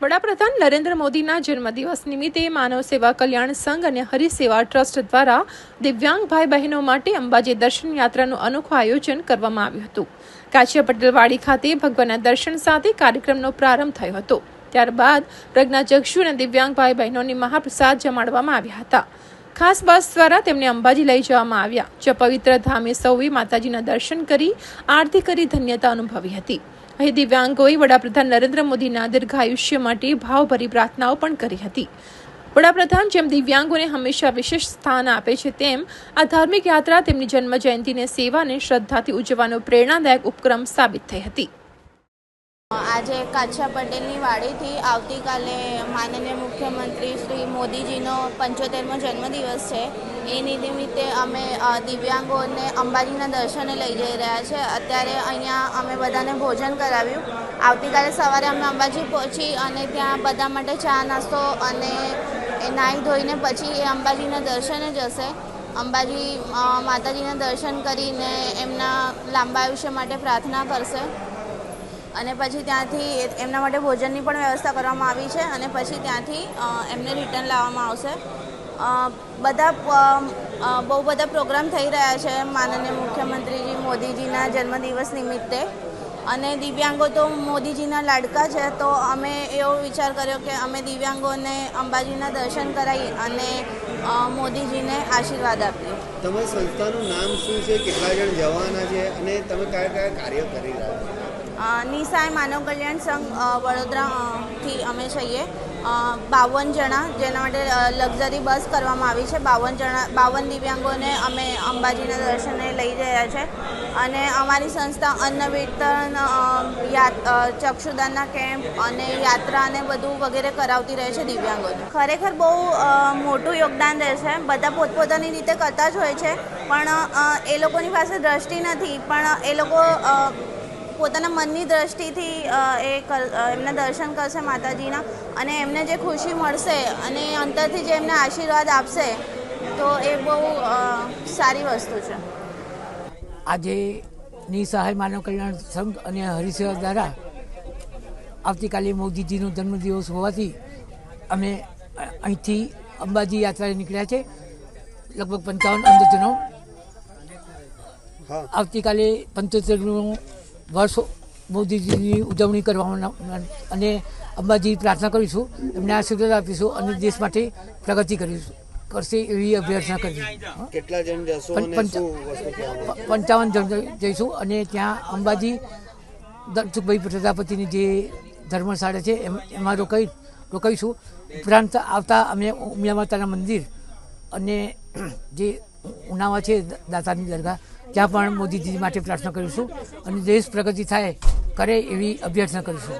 વડાપ્રધાન નરેન્દ્ર મોદીના જન્મદિવસ નિમિત્તે માનવ સેવા કલ્યાણ સંઘ અને હરિસેવા ટ્રસ્ટ દ્વારા દિવ્યાંગ ભાઈ બહેનો માટે અંબાજી દર્શન યાત્રાનું અનોખું આયોજન કરવામાં આવ્યું હતું. કાછિયા પટેલવાડી ખાતે ભગવાનના દર્શન સાથે કાર્યક્રમનો પ્રારંભ થયો હતો. ત્યારબાદ પ્રજ્ઞાચક્ષુ અને દિવ્યાંગ ભાઈ બહેનોને મહાપ્રસાદ જમાડવામાં આવ્યા હતા. ખાસ બસ દ્વારા તેમને અંબાજી લઈ જવામાં આવ્યા. જ્યાં પવિત્ર ધામે સૌએ માતાજીના દર્શન કરી, આરતી કરી, ધન્યતા અનુભવી હતી. અહીં દિવ્યાંગોએ વડાપ્રધાન નરેન્દ્ર મોદીના દીર્ઘાયુષ્ય માટે ભાવભરી પ્રાર્થનાઓ પણ કરી હતી. વડાપ્રધાન જેમ દિવ્યાંગોને હંમેશા વિશેષ સ્થાન આપે છે, તેમ આ ધાર્મિક યાત્રા તેમની જન્મ જયંતિને સેવા અને શ્રદ્ધાથી ઉજવવાનો પ્રેરણાદાયક ઉપક્રમ સાબિત થઈ હતી. આજે કાછા પટેલની વાડીથી આવતીકાલે માનનીય મુખ્યમંત્રી શ્રી મોદીજીનો પંચોતેરમો જન્મદિવસ છે. એ નિમિત્તે અમે દિવ્યાંગોને અંબાજીના દર્શને લઈ જઈ રહ્યા છે. અત્યારે અહીંયા અમે બધાને ભોજન કરાવ્યું. આવતીકાલે સવારે અમે અંબાજી પહોંચી અને ત્યાં બધા માટે ચા, નાસ્તો અને એ નાહી ધોઈને પછી એ અંબાજીના દર્શને જશે. અંબાજી માતાજીના દર્શન કરીને એમના લાંબા આયુષ્ય માટે પ્રાર્થના કરશે. અને પછી ત્યાંથી એમના માટે ભોજનની પણ વ્યવસ્થા કરવામાં આવી છે અને પછી ત્યાંથી એમને રિટર્ન લાવવામાં આવશે. બધા બહુ બધા પ્રોગ્રામ થઈ રહ્યા છે માનનીય મુખ્યમંત્રીજી મોદીજીના જન્મદિવસ નિમિત્તે. અને દિવ્યાંગો તો મોદીજીના લાડકા છે તો અમે એવો વિચાર કર્યો કે અમે દિવ્યાંગોને અંબાજીના દર્શન કરાવી અને મોદીજીને આશીર્વાદ આપીએ. તમારી સંસ્થાનું નામ શું છે? કેટલા જણ જવાના છે? અને તમે કયા કયા કાર્ય કરી રહ્યા છો? નિસાય માનવ કલ્યાણ સંઘ અ, વડોદરા અ, થી અમે છીએ. બાવન જણા જેના માટે લક્ઝરી બસ કરવામાં આવી છે. બાવન જણા, બાવન દિવ્યાંગોને અમે અંબાજીના દર્શને લઈ રહ્યા છે. અને અમારી સંસ્થા અન્ન વિતરણ ચક્ષુદાનના કેમ્પ અને યાત્રા અને બધું વગેરે કરાવતી રહે છે દિવ્યાંગોને. ખરેખર બહુ મોટું યોગદાન રહે છે બધા પોતપોતાની રીતે કરતા જ હોય છે. પણ એ લોકોની પાસે દ્રષ્ટિ નથી. પણ, એ લોકો પોતાના મનની દ્રષ્ટિથી એ એમને દર્શન કરશે માતાજીના અને એમને જે ખુશી મળશે અને અંતરથી જે એમને આશીર્વાદ આપશે તો એ બહુ સારી વસ્તુ છે. આજે નિસહાય માનવ કલ્યાણ સંઘ અને હરિસેવા દ્વારા આવતીકાલે મોદીજીનો જન્મદિવસ હોવાથી અમે અહીંથી અંબાજી યાત્રાએ નીકળ્યા છે. લગભગ પંચાવન અંધજનો આવતીકાલે પંચોતેરનું વર્ષ મોદીજીની ઉજવણી કરવામાં અને અંબાજી પ્રાર્થના કરીશું એમને આશીર્વાદ આપીશું અને દેશ માટે પ્રગતિ કરીશું. કરશે એવી અભ્યર્થના કરીશું કેટલા જણ પંચાવન જણ જઈશું અને ત્યાં અંબાજી દર્શુભાઈ પ્રજાપતિની જે ધર્મશાળા છે એમ- એમાં રોકાઈ રોકાઈશું. ઉપરાંત આવતા અમે ઉમિયા માતાના મંદિર અને જે ઉનાવા છે દાતાની દરગાહ ત્યાં પણ મોદીજી માટે પ્રાર્થના કરીશું અને દેશ પ્રગતિ થાય, કરે એવી અભ્યર્થના કરીશું.